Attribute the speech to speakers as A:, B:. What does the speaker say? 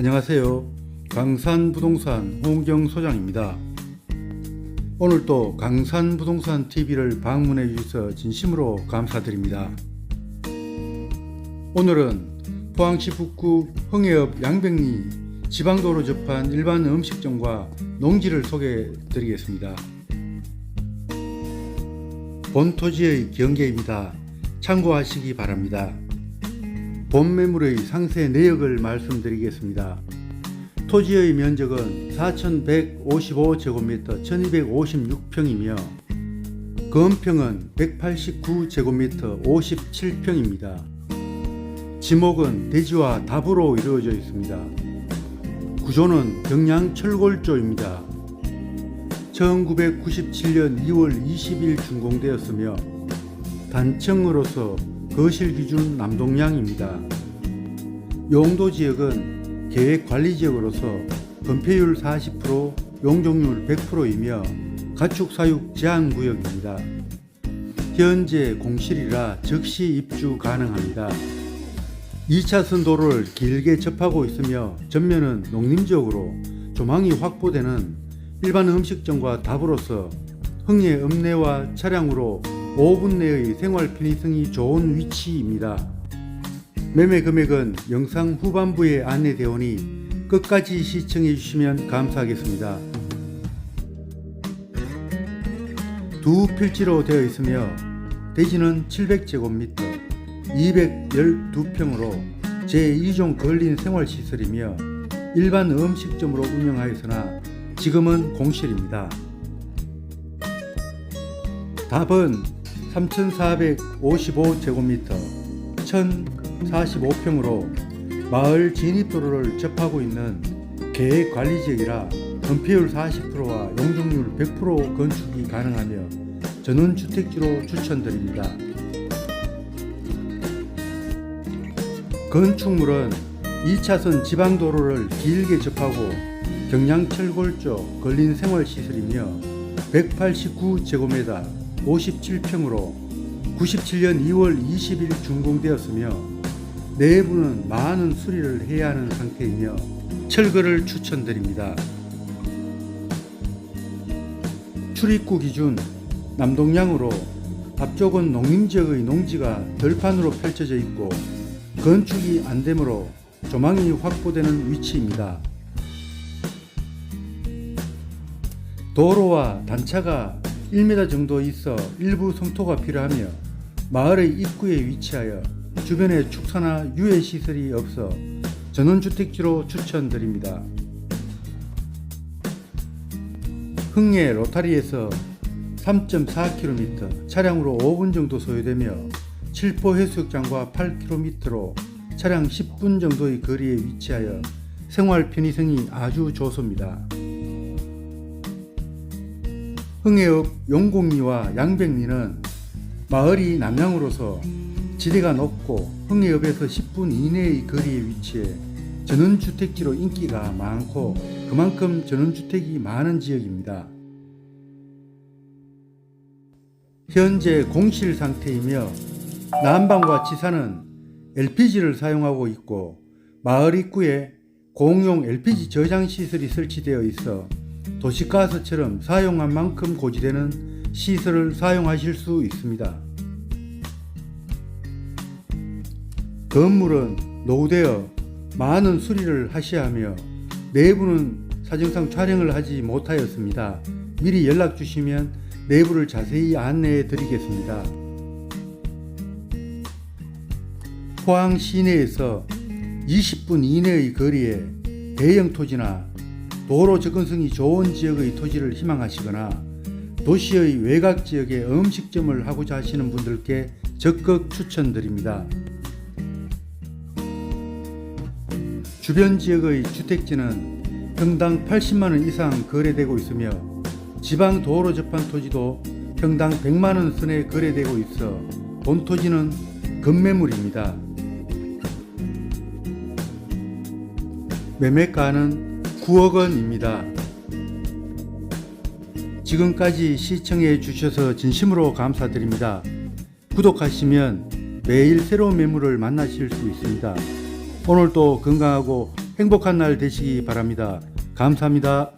A: 안녕하세요. 강산 부동산 홍경 소장입니다. 오늘도 강산 부동산 TV를 방문해 주셔서 진심으로 감사드립니다. 오늘은 포항시 북구 흥해읍 양백리 지방도로 접한 일반 음식점과 농지를 소개해 드리겠습니다. 본 토지의 경계입니다. 참고하시기 바랍니다. 본 매물의 상세 내역을 말씀드리겠습니다. 토지의 면적은 4,155제곱미터 1,256평이며 건평은 189제곱미터 57평입니다. 지목은 대지와 답으로 이루어져 있습니다. 구조는 경량 철골조입니다. 1997년 2월 20일 준공되었으며 단층으로서 거실 기준 남동량입니다. 용도 지역은 계획 관리 지역으로서 건폐율 40%, 용적률 100%이며 가축 사육 제한 구역입니다. 현재 공실이라 즉시 입주 가능합니다. 2차 선 도로를 길게 접하고 있으며 전면은 농림지역으로 조망이 확보되는 일반 음식점과 답으로서 흥예 읍내와 차량으로 5분 내의 생활 편의성이 좋은 위치입니다. 매매 금액은 영상 후반부에 안내되오니 끝까지 시청해 주시면 감사하겠습니다. 두 필지로 되어 있으며 대지는 700제곱미터, 212평으로 제2종 근린 생활시설이며 일반 음식점으로 운영하였으나 지금은 공실입니다. 답은 3,455제곱미터 1,045평으로 마을 진입도로를 접하고 있는 계획관리지역이라 건폐율 40%와 용적률 100% 건축이 가능하며 전원주택지로 추천드립니다. 건축물은 2차선 지방도로를 길게 접하고 경량철골조 걸린 생활시설이며 189제곱미터 57평으로 97년 2월 20일 준공되었으며 내부는 많은 수리를 해야 하는 상태이며 철거를 추천드립니다. 출입구 기준 남동향으로 앞쪽은 농림지역의 농지가 들판으로 펼쳐져 있고 건축이 안 되므로 조망이 확보되는 위치입니다. 도로와 단차가 1m 정도 있어 일부 성토가 필요하며 마을의 입구에 위치하여 주변에 축사나 유해 시설이 없어 전원주택지로 추천드립니다. 흥예 로타리에서 3.4km 차량으로 5분 정도 소요되며 칠포 해수욕장과 8km로 차량 10분 정도의 거리에 위치하여 생활 편의성이 아주 좋습니다. 흥해읍 용곡리와 양백리는 마을이 남양으로서 지대가 높고 흥해읍에서 10분 이내의 거리에 위치해 전원주택지로 인기가 많고 그만큼 전원주택이 많은 지역입니다. 현재 공실 상태이며 난방과 지사는 LPG를 사용하고 있고 마을 입구에 공용 LPG 저장 시설이 설치되어 있어 도시가스처럼 사용한 만큼 고지되는 시설을 사용하실 수 있습니다. 건물은 노후되어 많은 수리를 하셔야 하며 내부는 사정상 촬영을 하지 못하였습니다. 미리 연락 주시면 내부를 자세히 안내해 드리겠습니다. 포항 시내에서 20분 이내의 거리에 대형 토지나 도로 접근성이 좋은 지역의 토지를 희망하시거나 도시의 외곽 지역에 음식점을 하고자 하시는 분들께 적극 추천드립니다. 주변 지역의 주택지는 평당 80만원 이상 거래되고 있으며 지방 도로 접한 토지도 평당 100만원 선에 거래되고 있어 본 토지는 급매물입니다. 매매가는 9억 원입니다. 지금까지 시청해 주셔서 진심으로 감사드립니다. 구독하시면 매일 새로운 매물을 만나실 수 있습니다. 오늘도 건강하고 행복한 날 되시기 바랍니다. 감사합니다.